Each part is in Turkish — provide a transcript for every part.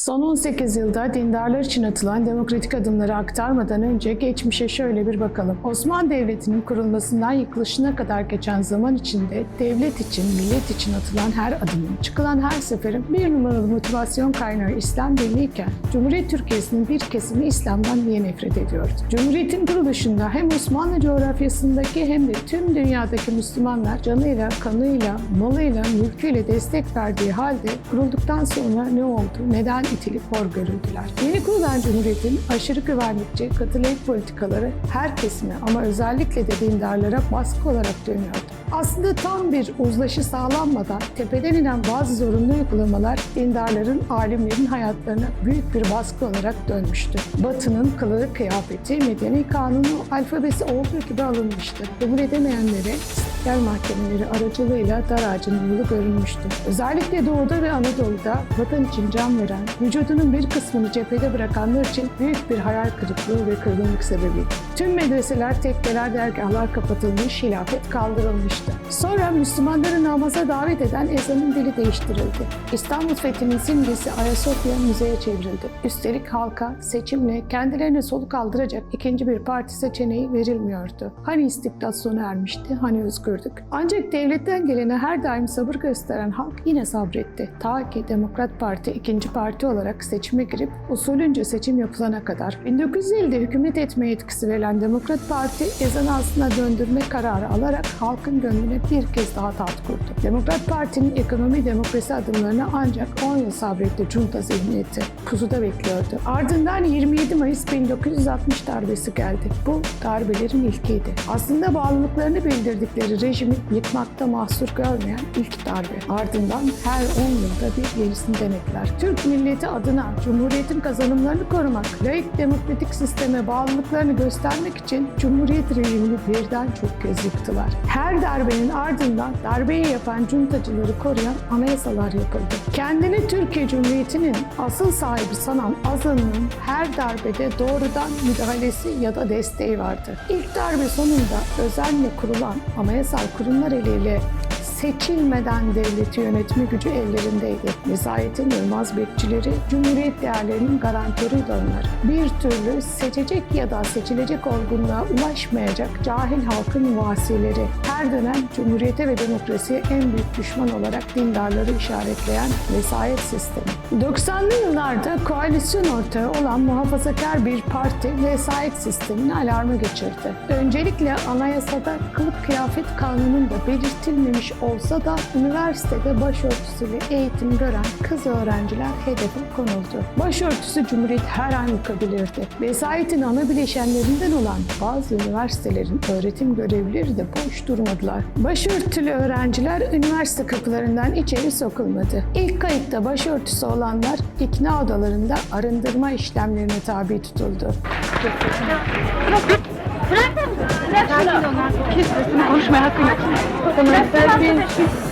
Son 18 yılda dindarlar için atılan demokratik adımları aktarmadan önce geçmişe şöyle bir bakalım. Osmanlı Devleti'nin kurulmasından yıkılışına kadar geçen zaman içinde devlet için, millet için atılan her adımın, çıkılan her seferin bir numaralı motivasyon kaynağı İslam diniyken, Cumhuriyet Türkiye'sinin bir kesimi İslam'dan niye nefret ediyordu? Cumhuriyetin kuruluşunda hem Osmanlı coğrafyasındaki hem de tüm dünyadaki Müslümanlar canıyla, kanıyla, malıyla, mülküyle destek verdiği halde kurulduktan sonra ne oldu? Neden itilip hor görüldüler? Yeni kurulan Cumhuriyet'in aşırı güvenlikçi, katılık politikaları her kesime ama özellikle de dindarlara baskı olarak dönüyordu. Aslında tam bir uzlaşı sağlanmadan tepeden inen bazı zorunlu uygulamalar dindarların, alimlerin hayatlarına büyük bir baskı olarak dönmüştü. Batı'nın kılığı kıyafeti, medeni kanunu alfabesi olduğu gibi alınmıştı. Kabul edemeyenlere istiklal mahkemeleri aracılığıyla dar ağacının yolu görünmüştü. Özellikle Doğu'da ve Anadolu'da vatan için can veren, vücudunun bir kısmını cephede bırakanlar için büyük bir hayal kırıklığı ve kırgınlık sebebiydi. Tüm medreseler, tekkeler, dergahlar kapatılmış, hilafet kaldırılmıştı. Sonra Müslümanları namaza davet eden ezanın dili değiştirildi. İstanbul fethinin simgesi Ayasofya müzeye çevrildi. Üstelik halka seçimle kendilerine soluk aldıracak ikinci bir parti seçeneği verilmiyordu. Hani istibdat sona ermişti, hani özgürdük. Ancak devletten gelene her daim sabır gösteren halk yine sabretti. Ta ki Demokrat Parti ikinci parti olarak seçime girip usulünce seçim yapılana kadar. 1950'de hükümet etme yetkisi verilen Demokrat Parti ezanı aslına döndürme kararı alarak halkın gönlüne bir kez daha taht kurdu. Demokrat Parti'nin ekonomi demokrasi adımlarına ancak 10 yıl sabretti junta zihniyeti. Pusuda bekliyordu. Ardından 27 Mayıs 1960 darbesi geldi. Bu darbelerin ilkiydi. Aslında bağlılıklarını bildirdikleri rejimi yıkmakta mahsur görmeyen ilk darbe. Ardından her 10 yılda bir yenisini denediler. Türk milleti adına Cumhuriyet'in kazanımlarını korumak, laik demokratik sisteme bağlılıklarını göstermek için Cumhuriyet rejimini birden çok kez yıktılar. Her darbenin ardından darbeyi yapan cuntacıları koruyan anayasalar yapıldı. Kendini Türkiye Cumhuriyeti'nin asıl sahibi sanan azınlığın her darbede doğrudan müdahalesi ya da desteği vardı. İlk darbe sonunda özenle kurulan anayasal kurumlar eliyle seçilmeden devleti yönetme gücü ellerindeydi. Vesayetin Yılmaz bekçileri, Cumhuriyet değerlerinin garantörüydü onlar. Bir türlü seçecek ya da seçilecek olgunluğa ulaşmayacak cahil halkın vasileri. Her dönem Cumhuriyete ve demokrasiye en büyük düşman olarak dindarları işaretleyen vesayet sistemi. 90'lı yıllarda koalisyon ortağı olan muhafazakar bir parti vesayet sistemini alarma geçirdi. Öncelikle anayasada kılık kıyafet kanununda belirtilmemiş olsa da üniversitede başörtüsüyle eğitim gören kız öğrenciler hedefe konuldu. Başörtüsü Cumhuriyet her an yıkabilirdi. Vesayetin ana bileşenlerinden olan bazı üniversitelerin öğretim görevlileri de boş durmadılar. Başörtülü öğrenciler üniversite kapılarından içeri sokulmadı. İlk kayıtta başörtüsü olanlar ikna odalarında arındırma işlemlerine tabi tutuldu. Konuşmaya hakkı yok. Bir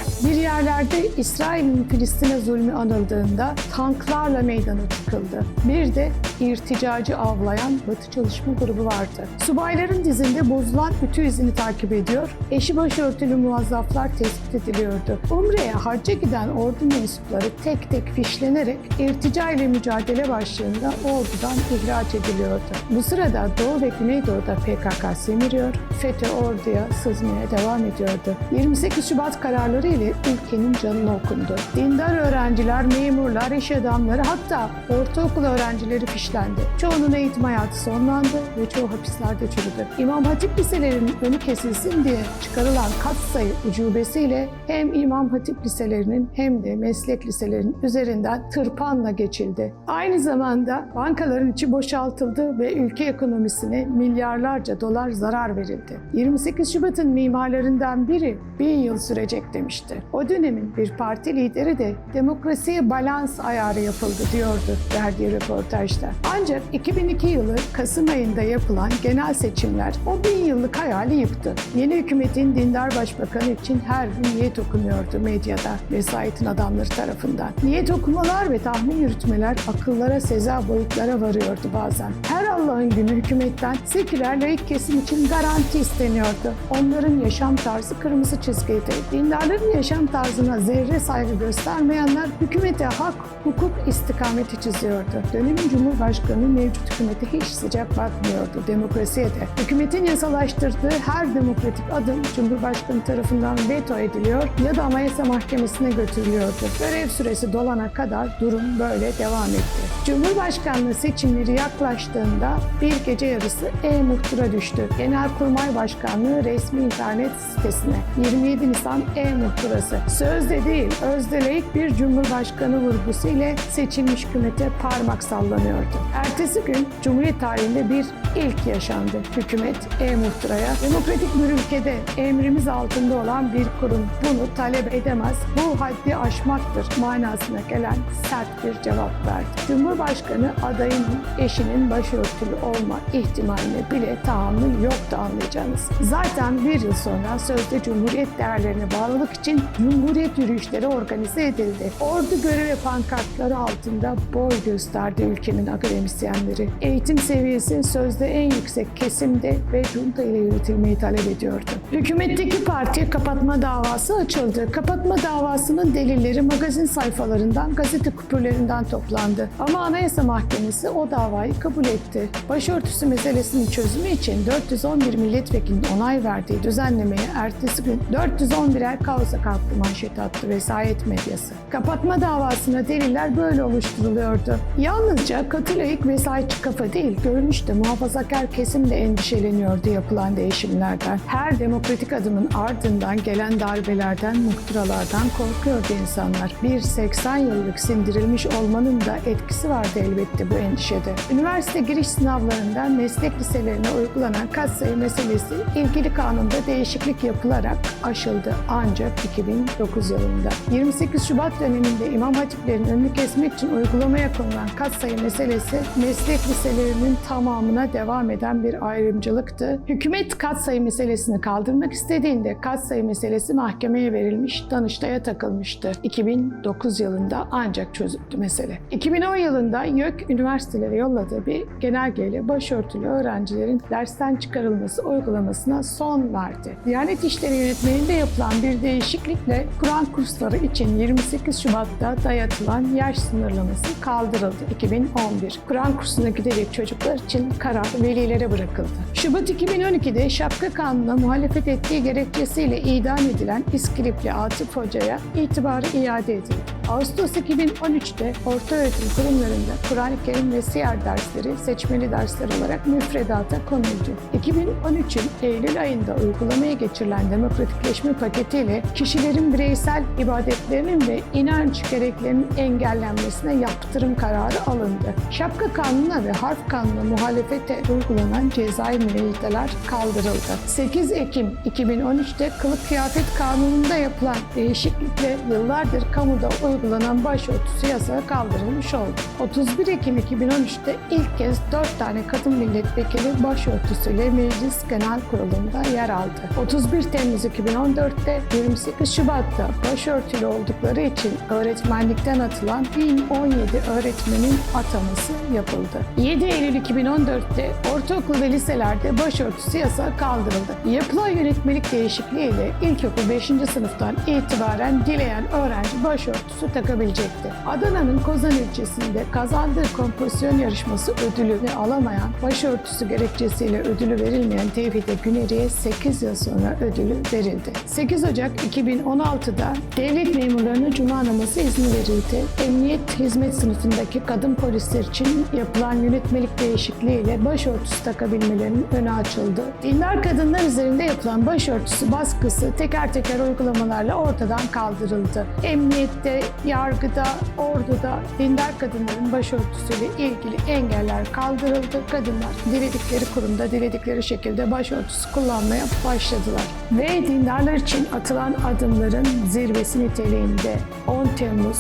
yerlerde İsrail'in Filistin'e zulmü anıldığında tanklarla meydana çıkıldı. Bir de irticacı avlayan Batı çalışma grubu vardı. Subayların dizinde bozulan ütü izini takip ediyor, eşi başörtülü muvazzaflar tespit ediliyordu. Umre'ye hacca giden ordu mensupları tek tek fişlenerek irtica ile mücadele başlığında ordudan ihraç ediliyordu. Bu sırada Doğu ve Güneydoğu'da PKK semiriyor, FETÖ orduya sızmaya devam ediyordu. 28 Şubat kararları ile ülkenin canına okundu. Dindar öğrenciler, memurlar, iş adamları hatta ortaokul öğrencileri fişlendi. Çoğunun eğitim hayatı sonlandı ve çoğu hapislerde çürüdü. İmam Hatip liselerinin önü kesilsin diye çıkarılan katsayı ucubesiyle hem İmam Hatip liselerinin hem de meslek liselerinin üzerinden tırpanla geçildi. Aynı zamanda bankaların içi boşaltıldı ve ülke ekonomisine milyarlarca dolar zarar verildi. 28 Şubat'ın mimarlarından biri bir yıl sürecek demişti. O dönemin bir parti lideri de demokrasiye balans ayarı yapıldı diyordu verdiği röportajda. Ancak 2002 yılı Kasım ayında yapılan genel seçimler o bin yıllık hayali yıktı. Yeni hükümetin dindar başbakanı için her gün niyet okunuyordu medyada vesayetin adamları tarafından. Niyet okumalar ve tahmin yürütmeler akıllara seza boyutlara varıyordu bazen. Her Allah'ın günü hükümetten seküler laik kesim için garanti isteniyordu. Onların yaşam tarzı kırmızı çizgiydi. Dindarların yaşam tarzına zerre saygı göstermeyenler hükümete hak, hukuk istikameti çiziyordu. Dönemin Cumhurbaşkanı mevcut hükümete hiç sıcak bakmıyordu demokrasiye de. Hükümetin yasalaştırdığı her demokratik adım Cumhurbaşkanı tarafından veto ediliyor ya da Anayasa Mahkemesi'ne götürülüyordu. Görev süresi dolana kadar durum böyle devam etti. Cumhurbaşkanlığı seçimleri yaklaştığında bir gece yarısı e-muhtıra düştü. Genelkurmay Başkanlığı resmi internet sitesine 27 Nisan e-muhtırası. Sözde değil, özdeleyik bir Cumhurbaşkanı vurgusu ile seçilmiş hükümete parmak sallanıyordu. Ertesi gün Cumhuriyet tarihinde bir ilk yaşandı. Hükümet e-muhtıraya demokratik bir ülkede emrimiz altında olan bir kurum bunu talep edemez, bu haddi aşmaktır manasına gelen sert bir cevap verdi. Cumhurbaşkanı adayının eşinin başörtülü olma ihtimaline bile tahammül yoktu anlayacağınız. Zaten bir yıl sonra sözde Cumhuriyet değerlerine bağlılık için Cumhuriyet yürüyüşleri organize edildi. Ordu görevi pankartları altında boy gösterdi ülkenin akademisyenleri. Eğitim seviyesi sözde en yüksek kesimde ve junta ile yönetilmeyi talep ediyordu. Hükümetteki parti kapatma davası açıldı. Kapatma davasının delilleri magazin sayfalarından, gazete kupürlerinden toplandı. Ama Anayasa Mahkemesi o davayı kabul etti. Başörtüsü meselesinin çözümü için 411 milletvekilinin onay verdiği düzenlemeye ertesi gün 411'er kausa kalktı manşet attı vesayet medyası. Kapatma davasına deliller böyle oluşturuluyordu. Yalnızca katı layık vesayetçi kafa değil, görünüşte muhafazakar kesim de endişeleniyordu yapılan değişimlerden. Her demokratik adımın ardından gelen darbelerden, muhtıralardan korkuyordu insanlar. Bir 80 yıllık sindirilmiş olmanın da etkisi vardı elbette bu endişede. Üniversite giriş sınavlarından meslek liselerine uygulanan katsayı meselesi ilgili kanunda değişiklik yapılarak aşıldı ancak 2009 yılında. 28 Şubat döneminde imam hatiplerin önünü kesmek için uygulamaya konulan katsayı meselesi meslek liselerinin tamamına devam eden bir ayrımcılıktı. Hükümet katsayı meselesini kaldırmak istediğinde katsayı meselesi mahkemeye verilmiş, Danıştay'a takılmıştı. 2009 yılında ancak çözüldü mesele. 2010 yılında YÖK üniversitelere yolladığı bir genelgeyle başörtülü öğrencilerin dersten çıkarılması uygulamasına son verdi. Diyanet İşleri Yönetmeliğinde yapılan bir değişiklikle Kur'an kursları için 28 Şubat'ta dayatılan yaş sınırlaması kaldırıldı 2011. Kur'an kursuna gidecek çocuklar için karar velilere bırakıldı. Şubat 2012'de Şapka Kanunu'na muhalefet ettiği gerekçesiyle idam edilen İskilipli Atıf Hoca'ya itibarı iade edildi. Ağustos 2013'te ortaöğretim kurumlarında Kur'an-ı Kerim ve siyer dersleri seçmeli dersler olarak müfredata konuldu. 2013'ün Eylül ayında uygulamaya geçirilen demokratikleşme paketiyle kişilerin bireysel ibadetlerinin ve inanç gereklerinin engellenmesine yaptırım kararı alındı. Şapka kanununa ve harf kanununa muhalefete uygulanan cezai müeyyideler kaldırıldı. 8 Ekim 2013'te kılık kıyafet kanununda yapılan değişiklikle yıllardır kamuda uygulanan başörtüsü yasağı kaldırılmış oldu. 31 Ekim 2013'te ilk kez 4 tane kadın milletvekili başörtüsüyle Meclis Genel Kurulu'nda yer aldı. 31 Temmuz 2014'te 28 Şubat'ta başörtülü oldukları için öğretmenlikten atılan 1017 öğretmenin ataması yapıldı. 7 Eylül 2014'te ortaokul ve liselerde başörtüsü yasağı kaldırıldı. Yapılan yönetmelik değişikliğiyle ilkokul 5. sınıftan itibaren dileyen öğrenci başörtüsü takabilecekti. Adana'nın Kozan ilçesinde kazandığı kompozisyon yarışması ödülünü alamayan, başörtüsü gerekçesiyle ödülü verilmeyen Tevhide Güneri'ye 8 yıl sonra ödülü verildi. 8 Ocak 2016'da devlet memurlarına cuma namazı izni verildi. Emniyet hizmet sınıfındaki kadın polisler için yapılan yönetmelik değişikliğiyle başörtüsü takabilmelerinin önü açıldı. Dindar kadınlar üzerinde yapılan başörtüsü baskısı teker teker uygulamalarla ortadan kaldırıldı. Emniyette, yargıda, orduda dindar kadınların başörtüsüyle ilgili engeller kaldırıldı. Kadınlar diledikleri kurumda, diledikleri şekilde başörtüsü kullanmaya başladılar. Ve dindarlar için atılan adımların zirvesi niteliğinde 10 Temmuz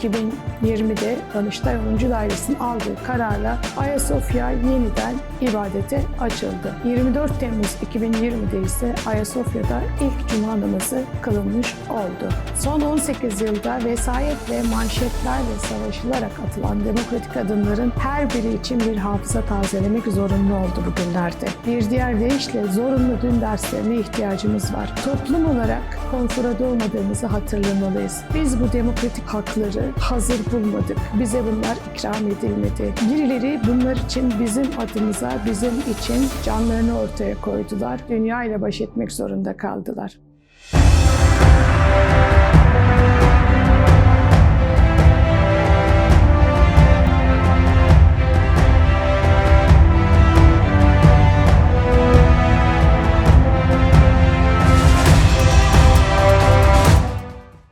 2020'de Danıştay 10. Dairesi'nin aldığı kararla Ayasofya yeniden ibadete açıldı. 24 Temmuz 2020'de ise Ayasofya'da ilk cuma namazı kılınmış oldu. Son 18 yılda vesayet ve manşetlerle savaşılarak atılan demokratik adımların her biri için bir hafıza tazelemek zorunlu oldu bugünlerde. Bir diğer deyişle zorunlu dün derslerine ihtiyacımız var. Toplum olarak konfora doğmadığımızı hatırlamalıyız. Biz bu demokratik hakları hazır bulmadık. Bize bunlar ikram edilmedi. Birileri bunlar için bizim adımıza, bizim için canlarını ortaya koydular. Dünya ile baş etmek zorunda kaldılar.